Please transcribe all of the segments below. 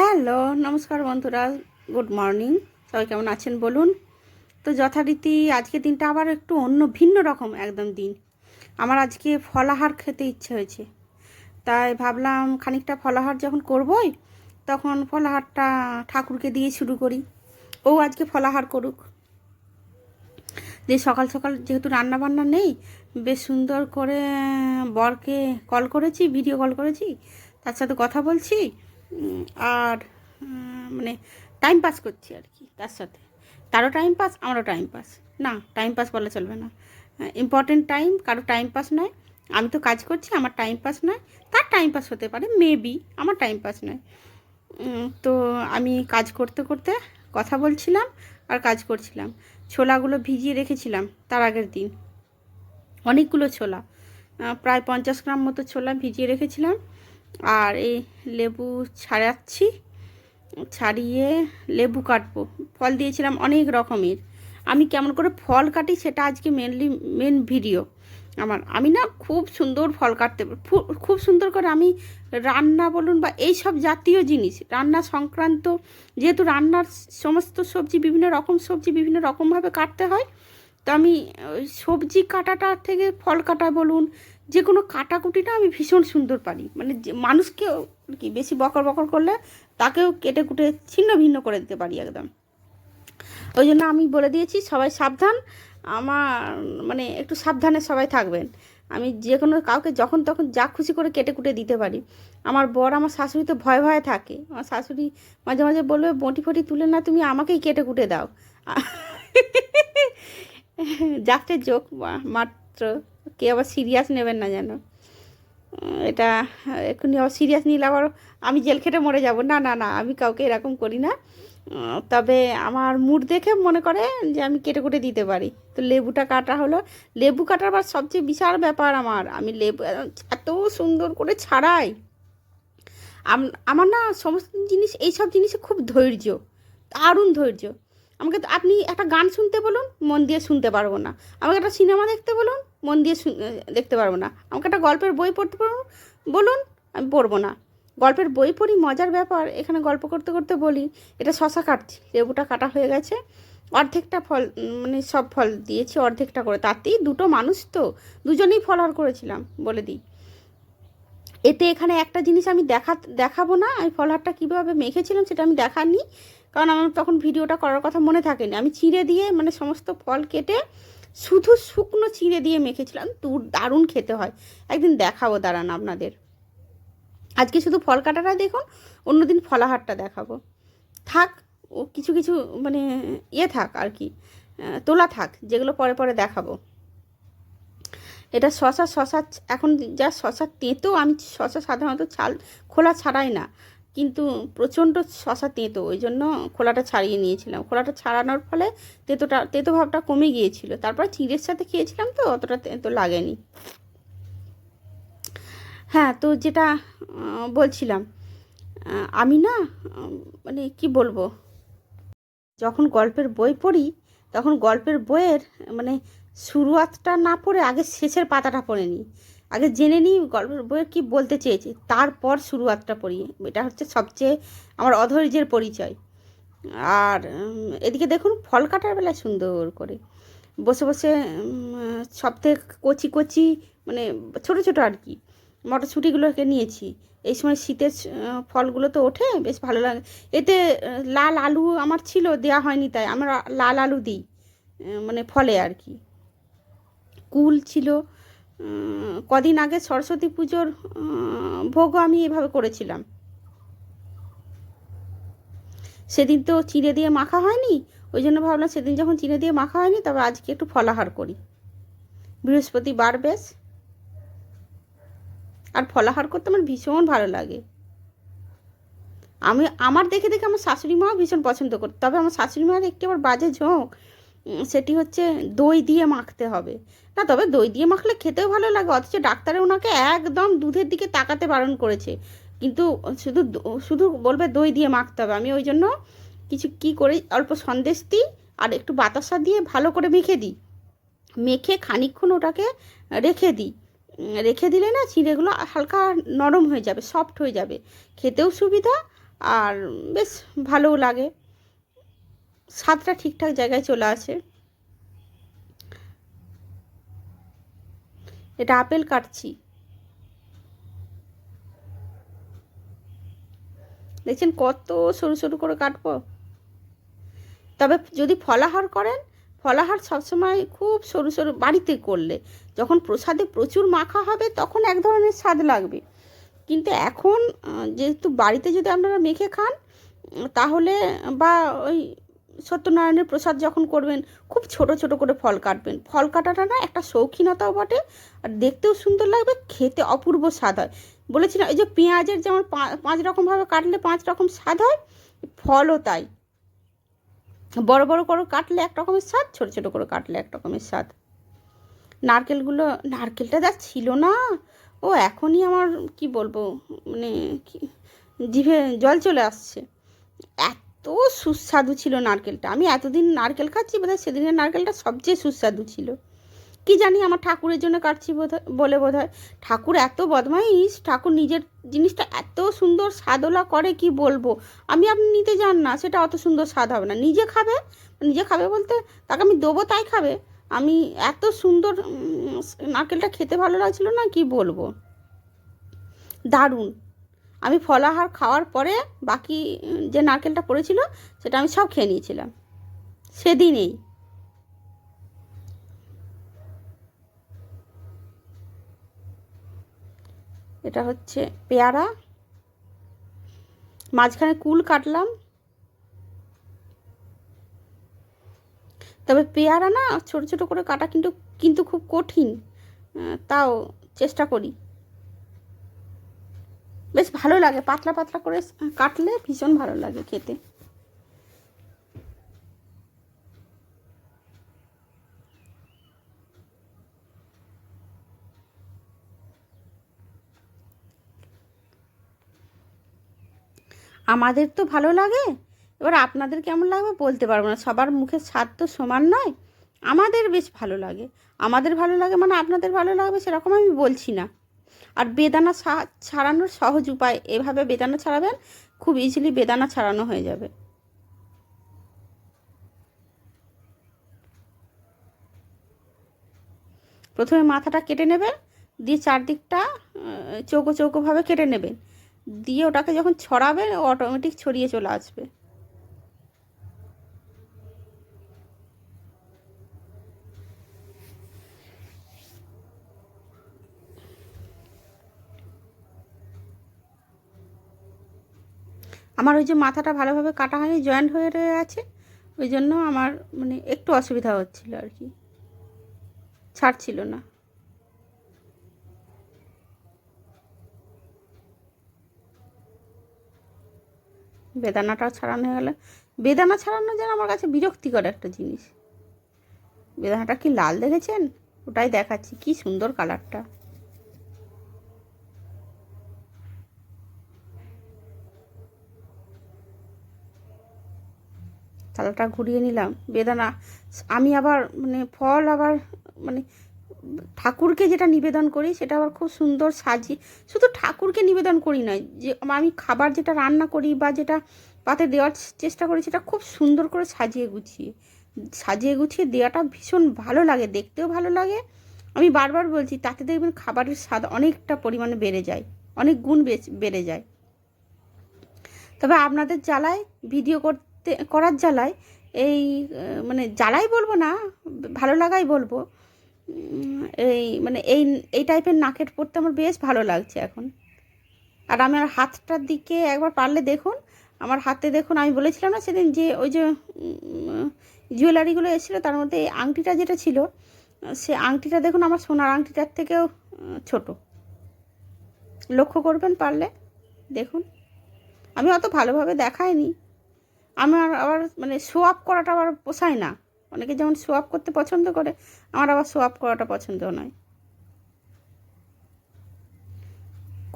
Hello, নমস্কার বন্ধুরা, good morning. সবাই কেমন আছেন বলুন? তো যথারীতি আজকে দিনটা আবার একটু অন্য, ভিন্ন রকম একদম দিন। আমার আজকে ফলাহার খেতে ইচ্ছে হয়েছে। তাই ভাবলাম খানিকটা ফলাহার যখন করবই, তখন ফলাহারটা ঠাকুরকে দিয়ে শুরু করি। ও আজকে ফলাহার করুক। যে সকাল সকাল যেহেতু রান্না বান্না নেই, বেশ সুন্দর করে বরকে কল করেছি, ভিডিও কল করেছি, তার সাথে কথা বলছি আর মানে টাইম পাস করছি আর কি, তার সাথে। তারও টাইম পাস আমারও টাইম পাস না টাইম পাস বলা চলবে না। ইম্পর্টেন্ট টাইম কারও টাইম পাস নয়। আমি তো কাজ করছি, আমার টাইম পাস নয়। তার টাইম পাস হতে পারে মেবি আমার টাইম পাস নয়। তো আমি কাজ করতে করতে কথা বলছিলাম আর কাজ করছিলাম। ছোলাগুলো ভিজিয়ে রেখেছিলাম তার আগের দিন। অনেকগুলো ছোলা। প্রায় পঞ্চাশ গ্রাম মতো ছোলা ভিজিয়ে রেখেছিলাম। আর এই লেবু ছাড়াচ্ছি, ছাড়িয়ে লেবু কাটবো। ফল দিয়েছিলাম অনেক রকমের। আমি কেমন করে ফল কাটি সেটা আজকে মেনলি মেন ভিডিও আমার, আমি না খুব সুন্দর ফল কাটতে খুব সুন্দর করে আমি রান্না বলুন বা এই সব জাতীয় জিনিস, রান্না সংক্রান্ত যেহেতু রান্নার সমস্ত সবজি বিভিন্ন রকম সবজি বিভিন্ন রকমভাবে কাটতে হয়, তো আমি সবজি কাটাটা থেকে ফল কাটা বলুন যে কোনো কাটাকুটিটা আমি ভীষণ সুন্দর পারি। মানে যে মানুষকেও কি বেশি বকর বকর করলে তাকেও কেটে কুটে ছিন্ন ভিন্ন করে দিতে পারি একদম। ওই জন্য আমি বলে দিয়েছি, সবাই সাবধান। আমার মানে একটু সাবধানে সবাই থাকবেন। আমি যে কোনো কাউকে যখন তখন যা খুশি করে কেটে কুটে দিতে পারি। আমার বর, আমার শাশুড়ি তো ভয় ভয়ে থাকে। আমার শাশুড়ি মাঝে মাঝে বলবে, বটি ফটি তুলে না, তুমি আমাকেই কেটে কুটে দাও। যাচ্ছে জোক মাত্র কে আবার সিরিয়াস নেবেন না যেন। এটা এক্ষুনি আবার সিরিয়াস নিলে আবার আমি জেল খেটে মরে যাব। না না না, আমি কাউকে এরকম করি না। তবে আমার মুড দেখে মনে করে যে আমি কেটে কুটে দিতে পারি। তো লেবুটা কাটা হলো। লেবু কাটার আবার সবচেয়ে বিশাল ব্যাপার আমার। আমি লেবু এত সুন্দর করে ছাড়াই। আমার না সমস্ত জিনিস, এইসব জিনিসে খুব ধৈর্য, দারুণ ধৈর্য। আমাকে আপনি একটা গান শুনতে বলুন, মন দিয়ে শুনতে পারব না। আমাকে একটা সিনেমা দেখতে বলুন, মন দিয়ে দেখতে পারব না। আমাকে একটা গল্পের বই পড়তে বলুন আমি পড়ব না। গল্পের বই পড়ি, মজার ব্যাপার। এখানে গল্প করতে করতে বলি, এটা শশা কাটছি, লেবুটা কাটা হয়ে গেছে। অর্ধেকটা ফল মানে সব ফল দিয়েছি, অর্ধেকটা করে। তাতেই দুটো মানুষ তো, দুজনেই ফলার করেছিলাম, বলে দিই। এতে এখানে একটা জিনিস আমি দেখা, দেখাবো না, আমি ফলহারটা কীভাবে মেখেছিলাম সেটা আমি দেখানি কারণ আমার তখন ভিডিওটা করার কথা মনে থাকেনি। আমি চিড়ে দিয়ে মানে সমস্ত ফল কেটে শুধু শুকনো চিড়ে দিয়ে মেখেছিলাম দূর দারুণ খেতে হয়। একদিন দেখাবো, দাঁড়ান আপনাদের। আজকে শুধু ফল কাটাটা দেখুন, অন্যদিন ফলাহারটা দেখাবো। থাক, ও কিছু কিছু মানে ইয়ে থাক আর কি তোলা থাক, যেগুলো পরে পরে দেখাবো। এটা শশা শশা, এখন যা শশা তেঁতো, আমি শশা সাধারণত ছাল খোলা ছাড়াই না। কিন্তু প্রচণ্ড শশা তেঁতো, ওই জন্য খোলাটা ছাড়িয়ে নিয়েছিলাম। খোলাটা ছাড়ানোর ফলে তেঁতোটা, তেঁতো ভাবটা কমে গিয়েছিল। তারপর চিড়ের সাথে খেয়েছিলাম তো, অতটা তেঁতো লাগেনি। হ্যাঁ তো যেটা বলছিলাম আমি না মানে কি বলব, যখন গল্পের বই পড়ি, তখন গল্পের বইয়ের মানে শুরুয়াতটা না পড়ে আগে শেষের পাতাটা পড়ে নিই। আগে জেনে নিই গল্পের বইয়ে কি বলতে চেয়েছে, তারপর শুরুয়াতটা পড়ি। এটা হচ্ছে সবচেয়ে আমার অধৈর্যের পরিচয়। আর এদিকে দেখুন, ফল কাটার বেলায় সুন্দর করে বসে বসে সব থেকে কচি কচি মানে ছোট ছোট আর কি, মটরশুঁটিগুলোকে নিয়েছি। এই সময় শীতের ফলগুলো তো ওঠে, বেশ ভালো লাগে। এতে লাল আলু আমার ছিল, দেয়া হয়নি তাই, আমরা লাল আলু দিই মানে ফলে আর কি। কুল ছিল কদিন আগে সরস্বতী পুজোর ভোগও আমি এভাবে করেছিলাম। সেদিন তো চিড়ে দিয়ে মাখা হয়নি, ওই জন্য ভাবলাম সেদিন যখন চিড়ে দিয়ে মাখা হয়নি তবে আজকে একটু ফলাহার করি। বৃহস্পতিবার বেশ। আর ফলাহার করতে আমার ভীষণ ভালো লাগে। আমি, আমার দেখে দেখে আমার শাশুড়ি মাও ভীষণ পছন্দ করে, তবে আমার শাশুড়ি মায়ের একটি আবার বাজে ঝোঁক। সেটি হচ্ছে দই দিয়ে মাখতে হবে। না, তবে দই দিয়ে মাখলে খেতেও ভালো লাগে, অথচ ডাক্তারে ওনাকে একদম দুধের দিকে তাকাতে বারণ করেছে। কিন্তু শুধু শুধু বলবে দই দিয়ে মাখতে হবে, আমি ওই জন্য কিছু কি করে, অল্প সন্দেশ দিই আর একটু বাতাসা দিয়ে ভালো করে মেখে দিই। মেখে খানিকক্ষণ ওটাকে রেখে দিই। রেখে দিলে না চিঁড়েগুলো হালকা নরম হয়ে যাবে, সফট হয়ে যাবে। খেতেও সুবিধা আর বেশ ভালোও লাগে। স্বাদটা ঠিকঠাক জায়গায় চলে আসে এটা আপেল কাটছি। দেখছেন কত সরু সরু করে কাটবো। তবে যদি ফলাহার করেন, ফলাহার সবসময় খুব সরু সরু বাড়িতে করলে, যখন প্রসাদে প্রচুর মাখা হবে, তখন এক ধরনের স্বাদ লাগবে। কিন্তু এখন যেহেতু বাড়িতে যদি আপনারা মেখে খান, তাহলে বা ওই সত্যনারায়ণের প্রসাদ যখন করবেন, খুব ছোট ছোট করে ফল কাটবেন। ফল কাটাটা না একটা শৌখিনতাও বটে, আর দেখতেও সুন্দর লাগবে, খেতে অপূর্ব স্বাদ হয়। বলেছিলাম, এই যে পেঁয়াজের যেমন পাঁচ রকমভাবে কাটলে পাঁচ রকম স্বাদ হয়, ফলও তাই। বড় বড় করে কাটলে এক রকমের স্বাদ, ছোট ছোট করে কাটলে এক রকমের স্বাদ। নারকেলগুলো, নারকেলটা যা ছিল না, ও এখনই আমার, কি বলব মানে জিভে জল চলে আসছে। এত সুস্বাদু ছিল নারকেলটা। আমি এতদিন নারকেল খাচ্ছি বোধহয় সেদিনের নারকেলটা সবচেয়ে সুস্বাদু ছিল। কি জানি আমার ঠাকুরের জন্য কাটছি বোধহয়, বলে বোধ হয় ঠাকুর এত বদমাইশ, ঠাকুর নিজের জিনিসটা এত সুন্দর স্বাদলা করে কি বলব? আমি আপনি নিতে যান না, সেটা অত সুন্দর স্বাদ হবে না। নিজে খাবে নিজে খাবে বলতে তাকে আমি দেবো, তাই খাবে। আমি এত সুন্দর নারকেলটা খেতে ভালো লাগছিল না কি বলব? দারুণ। আমি ফলাহার খাওয়ার পরে বাকি যে নারকেলটা পড়েছিল, সেটা আমি সব খেয়ে নিয়েছিলাম। সেদিনেই। এটা হচ্ছে পেয়ারা। মাঝখানে কুল কাটলাম। তবে পেয়ারা না, ছোট ছোট করে কাটা কিন্তু কিন্তু খুব কঠিন। তাও চেষ্টা করি। বেশ ভালো লাগে, পাতলা পাতলা করে কাটলে ভীষণ ভালো লাগে খেতে। আমাদের তো ভালো লাগে, এবার আপনাদের কেমন লাগবে বলতে পারব না, সবার মুখের স্বাদ তো সমান নয়, আমাদের বেশ ভালো লাগে। আমাদের ভালো লাগে মানে আপনাদের ভালো লাগবে সেরকম আমি বলছি না। আর বেদানা ছাড়ানোর সহজ উপায়, এভাবে বেদানা ছাড়াবেন, খুব ইজিলি বেদানা ছাড়ানো হয়ে যাবে। প্রথমে মাথাটা কেটে নেবেন, দিয়ে চারদিকটা চৌকো চৌকোভাবে কেটে নেবেন। দিয়ে ওটাকে যখন ছড়াবেন অটোমেটিক ছড়িয়ে চলে আসবে। আমার ওই যে মাথাটা ভালোভাবে কাটা হয়নি জয়েন্ট হয়ে রয়ে আছে, ওই জন্য আমার মানে একটু অসুবিধা হচ্ছিল আর কি। ছাড়ছিল না। বেদানাটাও ছাড়ানো হয়ে গেলে। বেদানা ছাড়ানো যেন আমার কাছে বিরক্তিকর একটা জিনিস। বেদানাটা কি লাল দেখেছেন? ওটাই দেখাচ্ছি, কি সুন্দর কালারটা থালাটা ঘুরিয়ে নিলাম। বেদানা, আমি আবার মানে ফল আবার মানে ঠাকুরকে যেটা নিবেদন করি, সেটা আবার খুব সুন্দর সাজি। শুধু ঠাকুরকে নিবেদন করি না যে আমি খাবার যেটা রান্না করি বা যেটা পাতে দেওয়ার চেষ্টা করি, সেটা খুব সুন্দর করে সাজিয়ে গুছিয়ে সাজিয়ে গুছিয়ে দেওয়াটা ভীষণ ভালো লাগে, দেখতেও ভালো লাগে। আমি বারবার বলছি, তাতে দেখবেন খাবারের স্বাদ অনেকটা পরিমাণে বেড়ে যায়, অনেক গুণ বেড়ে যায়। তবে আপনাদের জ্বালায় ভিডিও করতে করার জ্বালায়, এই মানে জ্বালাই বলব না, ভালো লাগাই বলব এই মানে এই এই টাইপের নাকের পরতে আমার বেশ ভালো লাগছে এখন। আর আমার হাতটার দিকে একবার পারলে দেখুন, আমার হাতে দেখুন, আমি বলেছিলাম না সেদিন যে ওই যে জুয়েলারিগুলো এসেছিল, তার মধ্যে এই আংটিটা যেটা ছিল, সে আংটিটা দেখুন, আমার সোনার আংটিটার থেকেও ছোট। লক্ষ্য করবেন পারলে, দেখুন। আমি অত ভালোভাবে দেখাইনি। আমার আবার মানে শো আপ করাটা আবার পোষায় না। অনেকে যেমন শো আপ করতে পছন্দ করে, আমার আবার শো আপ করাটা পছন্দ নয়।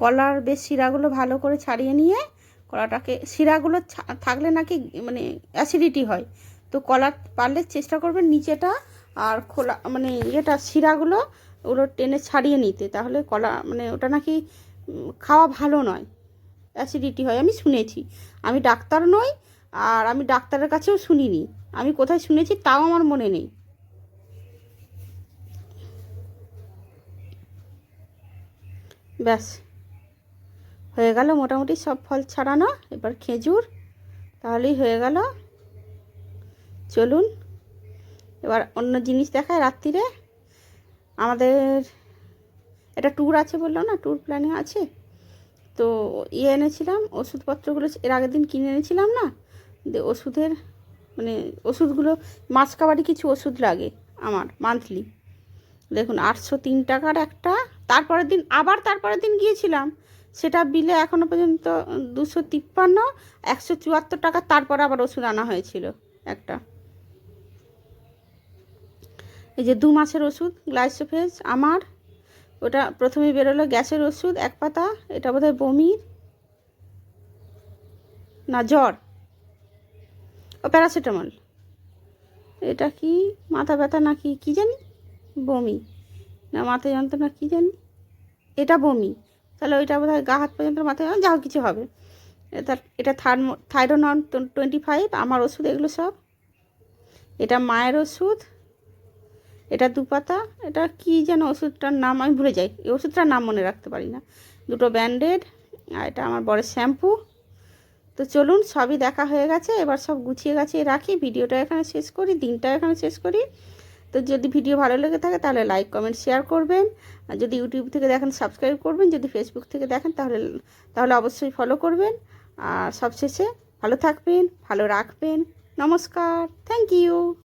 কলার বেশ শিরাগুলো ভালো করে ছাড়িয়ে নিয়ে কলাটাকে, শিরাগুলো থাকলে নাকি মানে অ্যাসিডিটি হয়। তো কলা পারলে চেষ্টা করবেন নিচেটা আর খোলা মানে ইয়েটা, শিরাগুলো ওগুলো টেনে ছাড়িয়ে নিতে। তাহলে কলা মানে ওটা নাকি খাওয়া ভালো নয়। অ্যাসিডিটি হয়, আমি শুনেছি। আমি ডাক্তার নই আর আমি ডাক্তারের কাছেও শুনিনি। আমি কোথায় শুনেছি তাও আমার মনে নেই। ব্যাস, হয়ে গেল মোটামুটি সব ফল ছাড়ানো। এবার খেজুর, তাহলেই হয়ে গেল। চলুন, এবার অন্য জিনিস দেখায় রাত্রিরে। আমাদের একটা ট্যুর আছে বলল না? ট্যুর প্ল্যানিং আছে? তো ইয়ে এনেছিলাম, ওষুধপত্রগুলো এর আগের দিন কিনে এনেছিলাম না? ওষুধের মানে ওষুধগুলো মাছ কাবারই কিছু ওষুধ লাগে আমার মান্থলি দেখুন, আটশো তিন টাকার একটা, তারপরের দিন, আবার তারপরের দিন গিয়েছিলাম। সেটা বিলে এখনও পর্যন্ত দুশো তিপ্পান্ন, একশো চুয়াত্তর টাকা, তারপর আবার ওষুধ আনা হয়েছিল একটা। এই যে দু মাসের ওষুধ, গ্লাইসোফেজ আমার, ওটা প্রথমে বেরোলো গ্যাসের ওষুধ, এক পাতা, এটা বোধহয় বমির, না জ্বর। ও প্যারাসিটামল। এটা কি? মাথা ব্যথা নাকি কি জানি? বমি। না, মাথা যন্ত্রণা কী জানি? এটা বমি। তাহলে ওইটা বোধ হয় গা হাত পর্যন্ত মাথায় যা কিছু হবে। এটা এটা থার্মো, থাইরোনন টোয়েন্টি ফাইভ, আমার ওষুধ, এগুলো সব। এটা মায়ের ওষুধ। এটা দু পাতা এটা কি যেন ওষুধটার নাম আমি ভুলে যাই। এই ওষুধটার নাম মনে রাখতে পারি না। দুটো ব্যান্ডেড, আর এটা আমার বড় শ্যাম্পু। তো চলুন সবই দেখা হয়ে গেছে, এবার সব গুছিয়ে গেছে রাখি, ভিডিওটা এখানে শেষ করি, দিনটা এখানে শেষ করি। তো যদি ভিডিও ভালো লেগে থাকে তাহলে লাইক কমেন্ট শেয়ার করবেন। আর যদি ইউটিউব থেকে দেখেন সাবস্ক্রাইব করবেন। যদি ফেসবুক থেকে দেখেন তাহলে তাহলে অবশ্যই ফলো করবেন। আর সবশেষে ভালো থাকবেন, ভালো রাখবেন। নমস্কার থ্যাংক ইউ